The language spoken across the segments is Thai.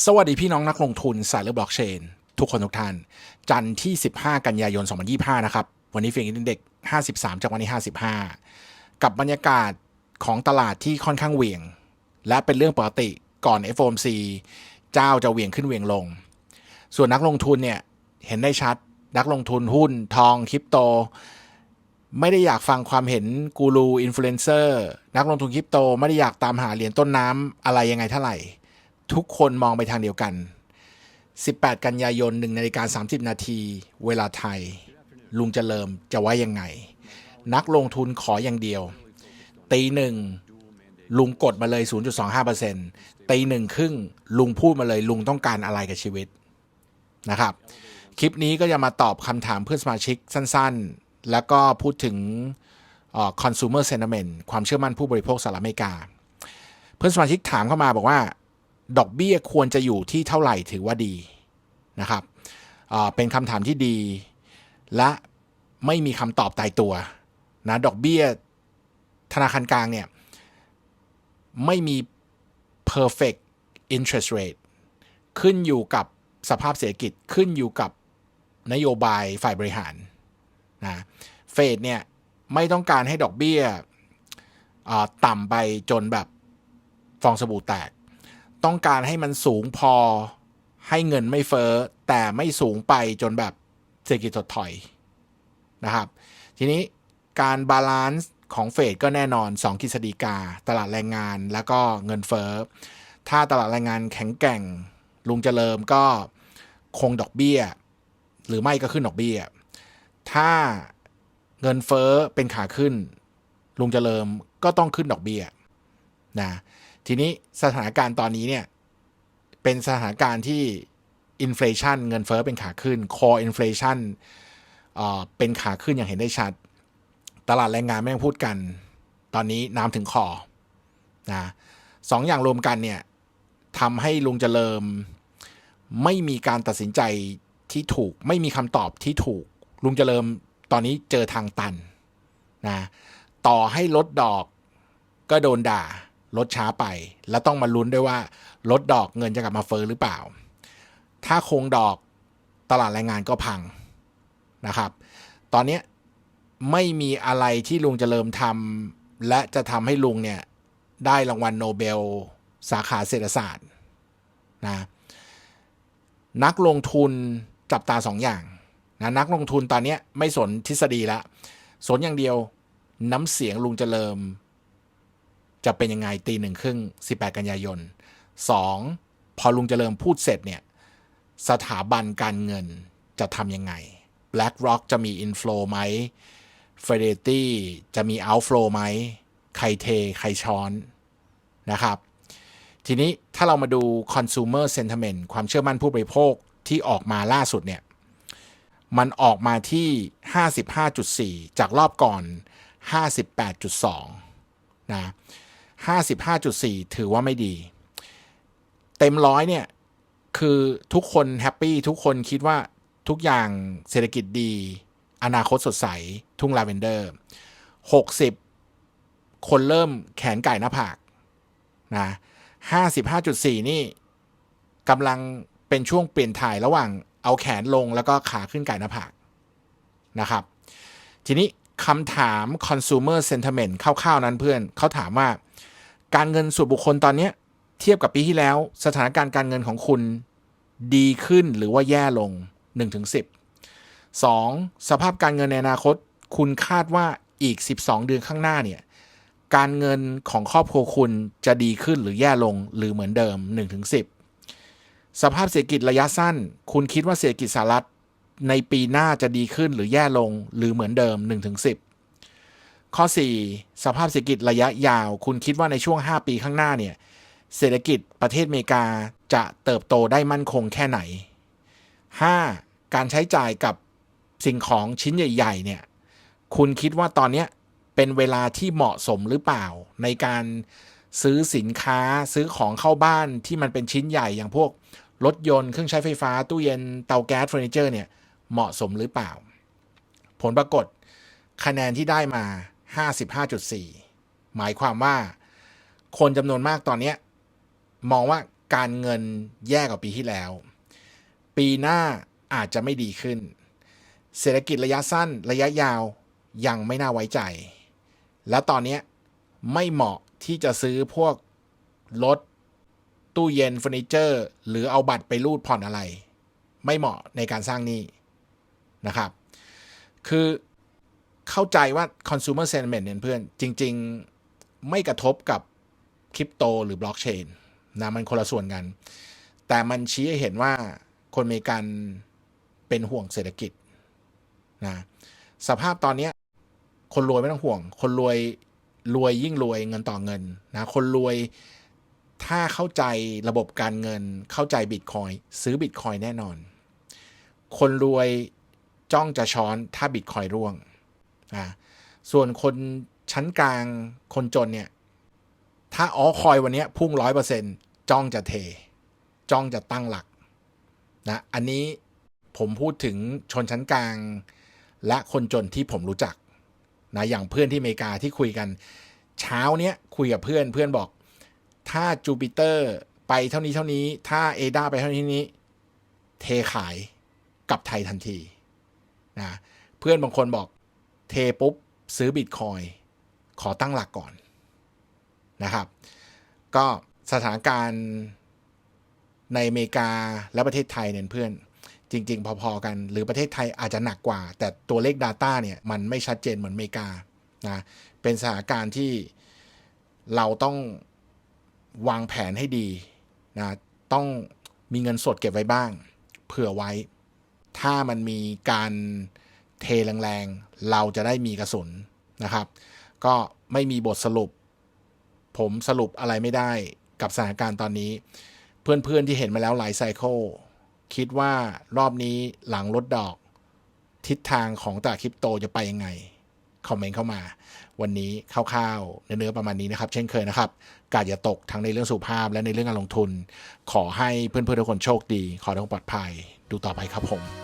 สวัสดีพี่น้องนักลงทุนสายเลือบล็อกเชน ทุกคนทุกท่าน จันทร์ที่ 15 กันยายน 2025 นะครับ วันนี้เฟงอินเด็ก 53 จากวันที่55 กับบรรยากาศของตลาดที่ค่อนข้างเหวี่ยง และเป็นเรื่องปกติก่อน FOMC เจ้าจะเหวี่ยงขึ้นเหวี่ยงลง ส่วนนักลงทุนเนี่ย เห็นได้ชัดนักลงทุนหุ้นทองคริปโต ไม่ได้อยากฟังความเห็นกูรูอินฟลูเอนเซอร์นักลงทุนคริปโต ไม่ได้อยากตามหาเหรียญต้นน้ำอะไรยังไงเท่าไหร่ ทุกคนมองไปทางเดียวกัน 18 กันยายน1นาฬิกา30 นาที เวลาไทย ลุงเจริมจะว่ายังไง นักลงทุนขออย่างเดียว ตีหนึ่งลุงกดมาเลย 0.25%ตีหนึ่งครึ่งลุงพูดมาเลยลุงต้องการอะไรกับชีวิตนะครับ คลิปนี้ก็จะมาตอบคำถามเพื่อนสมาชิกสั้นๆ แล้วก็พูดถึงเอ่อ consumer sentiment ความเชื่อมั่นผู้บริโภคสหรัฐอเมริกา เพื่อนสมาชิกถามเข้ามาบอกว่า ดอกเบี้ยควรจะอยู่ที่เท่าไหร่ถือว่าดีนะครับเป็นคำถามที่ดี และไม่มีคำตอบตายตัวนะดอกเบี้ยธนาคารกลางเนี่ย ไม่มี perfect interest rate ขึ้นอยู่กับสภาพเศรษฐกิจขึ้นอยู่กับนโยบายฝ่ายบริหารนะเฟดเนี่ย ไม่ต้องการให้ดอกเบี้ยต่ำไปจนแบบฟองสบู่แตก ต้องการให้มันสูงพอให้เงินไม่เฟ้อแต่ไม่สูงไปจนแบบเศรษฐกิจถดถอยนะครับ ทีนี้การบาลานซ์ของเฟดก็แน่นอน 2กฤษฎีกา ตลาดแรงงานแล้วก็เงินเฟ้อถ้าตลาดแรงงานแข็งแกร่ง ลุงเจริมก็คงดอกเบี้ย หรือไม่ก็ขึ้นดอกเบี้ย ถ้าเงินเฟ้อเป็นขาขึ้น ลุงเจริมก็ต้องขึ้นดอกเบี้ยนะ ทีนี้สถานการณ์ตอนนี้เนี่ย เป็นสถานการณ์ที่อินฟลชันเงินเฟ้อเป็นขาขึ้น core inflation เอ่อเป็นขาขึ้นอย่างเห็นได้ชัด ตลาดแรงงานไม่งพูดกัน ตอนนี้น้ำถึงคอนะสองอย่างรวมกันเนี่ยทำให้ลุงเจริมไม่มีการตัดสินใจที่ถูก ไม่มีคำตอบที่ถูก ลุงเจริมตอนนี้เจอทางตันนะต่อให้ลดดอกก็โดนด่า ลดช้าไป แล้วต้องมาลุ้นด้วยว่าลดดอกเงินจะกลับมาเฟอ้อหรือเปล่า ถ้าคงดอกตลาดแรงงานก็พังนะครับ ตอนนี้ไม่มีอะไรที่ลุงจะเริมทำและจะทำให้ลุงเนี่ยได้รางวัลโนเบลสาขาเศรษฐศาสตร์นะนักลงทุนจับตาสองอย่างนะนักลงทุนตอนนี้ไม่สนทฤษฎีละ สนอย่างเดียวน้ำเสียงลุงเจริม จะเป็นยังไงตีหนึ่งครึ่ง18กันยายน 2. พอลุงเจริญพูดเสร็จเนี่ย สถาบันการเงินจะทำยังไง BlackRock จะมี inflow ไหม Fidelity จะมี outflow ไหม ใครเท ใครช้อนนะครับ ทีนี้ถ้าเรามาดู consumer sentiment ความเชื่อมั่นผู้บริโภคที่ออกมาล่าสุดเนี่ย มันออกมาที่ 55.4 จากรอบก่อน 58.2 นะ 55.4 ถือว่าไม่ดี เต็มร้อยเนี่ย คือทุกคนแฮปปี้ทุกคนคิดว่าทุกอย่างเศรษฐกิจดี อนาคตสดใส ทุ่งลาเวนเดอร์ 60 คนเริ่มแขนไก่หน้าผากนะ55.4 นี่กำลังเป็นช่วงเปลี่ยนถ่ายระหว่างเอาแขนลงแล้วก็ขาขึ้นไก่หน้าผากนะครับ ทีนี้คำถาม consumer sentiment คร่าวๆนั้นเพื่อนเขาถามว่า การเงินส่วนบุคคลตอนเนี้ยเทียบกับปีที่แล้ว สถานการณ์การเงินของคุณดีขึ้นหรือว่าแย่ลง 1-10 2. สภาพการเงินในอนาคต คุณคาดว่าอีก 12 เดือนข้างหน้าเนี่ยการเงินของครอบครัวคุณจะดีขึ้นหรือแย่ลงหรือเหมือนเดิม 1-10 สภาพเศรษฐกิจระยะสั้น คุณคิดว่าเศรษฐกิจสหรัฐในปีหน้าจะดีขึ้นหรือแย่ลงหรือเหมือนเดิม 1-10 ข้อ 4 สภาพเศรษฐกิจระยะยาว คุณคิดว่าในช่วง 5 ปีข้างหน้าเนี่ยเศรษฐกิจประเทศอเมริกาจะเติบโตได้มั่นคงแค่ไหน 5. การใช้จ่ายกับสิ่งของชิ้นใหญ่ ๆ เนี่ย คุณคิดว่าตอนนี้เป็นเวลาที่เหมาะสมหรือเปล่า ในการซื้อสินค้าซื้อของเข้าบ้านที่มันเป็นชิ้นใหญ่อย่างพวกรถยนต์เครื่องใช้ไฟฟ้า ตู้เย็นเตาแก๊สเฟอร์นิเจอร์เนี่ยเหมาะสมหรือเปล่า ผลปรากฏคะแนนที่ได้มา 55.4 หมายความว่าคนจำนวนมากตอนนี้มองว่าการเงินแย่กว่าปีที่แล้ว ปีหน้าอาจจะไม่ดีขึ้น เศรษฐกิจระยะสั้นระยะยาวยังไม่น่าไว้ใจ แล้วตอนนี้ไม่เหมาะที่จะซื้อพวกรถตู้เย็นเฟอร์นิเจอร์ หรือเอาบัตรไปรูดผ่อนอะไร ไม่เหมาะในการสร้างหนี้นะครับ คือ เข้าใจว่า consumer sentiment เนี่ยเพื่อน จริง ๆ ไม่กระทบกับคริปโตหรือบล็อกเชนนะมันคนละส่วนกัน แต่มันชี้ให้เห็นว่าคนอเมริกันเป็นห่วงเศรษฐกิจนะสภาพตอนนี้คนรวยไม่ต้องห่วง คนรวยรวยยิ่งรวยเงินต่อเงินนะคนรวยถ้าเข้าใจระบบการเงินเข้าใจบิตคอยซื้อบิตคอยแน่นอน คนรวยจ้องจะช้อนถ้าบิตคอยร่วง นะส่วนคนชั้นกลางคนจนเนี่ย ถ้าอ๋อคอยวันนี้พุ่งร้อยเปอร์เซ็นจ้องจะเท จ้องจะตั้งหลักนะอันนี้ผมพูดถึงชนชั้นกลาง และคนจนที่ผมรู้จักนะอย่างเพื่อนที่อเมริกาที่คุยกัน เช้าเนี้ยคุยกับเพื่อนเพื่อนบอก ถ้าจูปิเตอร์ไปเท่านี้เท่านี้ ถ้าเอดาไปเท่านี้นี้ เทขายกับไทยทันทีนะเพื่อนบางคนบอก เทปุ๊บซื้อบิตคอยขอตั้งหลักก่อนนะครับ ก็สถานการณ์ในอเมริกาและประเทศไทยเนี่ยเพื่อนจริง ๆ พอๆกัน หรือประเทศไทยอาจจะหนักกว่า แต่ตัวเลข Data เนี่ยมันไม่ชัดเจนเหมือนอเมริกานะเป็นสถานการณ์ที่เราต้องวางแผนให้ดีนะต้องมีเงินสดเก็บไว้บ้าง เผื่อไว้ ถ้ามันมีการ เทแรงๆ เราจะได้มีกระสุนนะครับ ก็ไม่มีบทสรุป ผมสรุปอะไรไม่ได้กับสถานการณ์ตอนนี้ เพื่อนๆที่เห็นมาแล้วหลายไซเคิลคิดว่ารอบนี้หลังลดดอก ทิศทางของตลาดคริปโตจะไปยังไง คอมเมนต์เข้ามา วันนี้คร่าวๆ เนื้อๆประมาณนี้นะครับ เช่นเคยนะครับ กาดอย่าตกทั้งในเรื่องสุภาพและในเรื่องการลงทุน ขอให้เพื่อนๆทุกคนโชคดี ขอให้ทุกคนปลอดภัย ดูต่อไปครับผม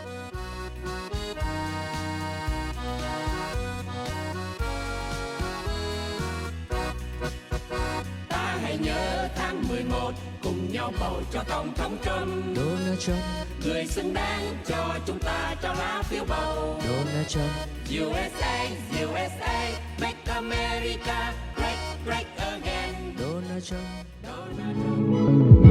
cùng nhau bầu cho tổng thống Trump. Donald Trump, người xứng đáng cho chúng ta trao lá phiếu bầu. Donald Trump, USA USA make America great great again. Donald Trump. Donald Trump.